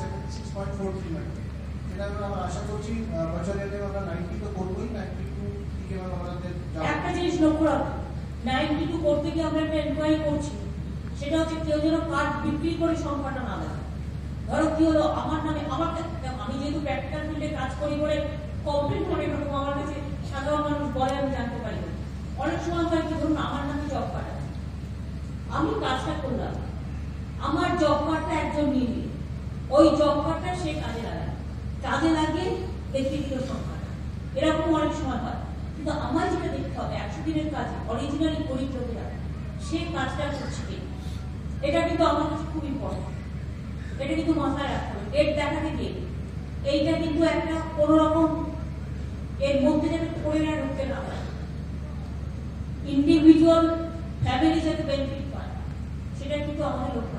আমরা বিক্রি করে হলো, আমার বলে কমপ্লেন আমি জানতে পারি না। অনেক সময় হয় ধরুন, আমার নামে জব কার্ড আমি কাজটা করলাম। আমার জব কার্ডটা একজন নিয়ে ওই জব সে কাজে লাগায়। কাজে লাগিয়ে দিল সংখ্যাটা এরকম অনেক সময় হয়। কিন্তু আমার যেটা দেখতে হবে, একশো দিনের কাজ অরিজিনালি পরিচর্যা সে কাজটা করছে কি? এটা কিন্তু আমার কাছে খুব ইম্পর্টেন্ট এটা কিন্তু মাথায় রাখতে হবে। ডেট দেখাতে গিয়ে। এইটা কিন্তু একটা কোনো রকম এর মধ্যে যাতে পড়ে না ঢুকতে না হয় ইন্ডিভিজুয়াল ফ্যামিলি যাতে বেনিফিট পায়, সেটা কিন্তু আমাদের লক্ষ্য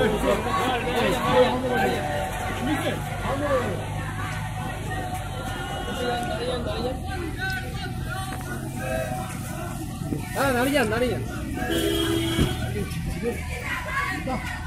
রাখতে হবে হ্যাঁ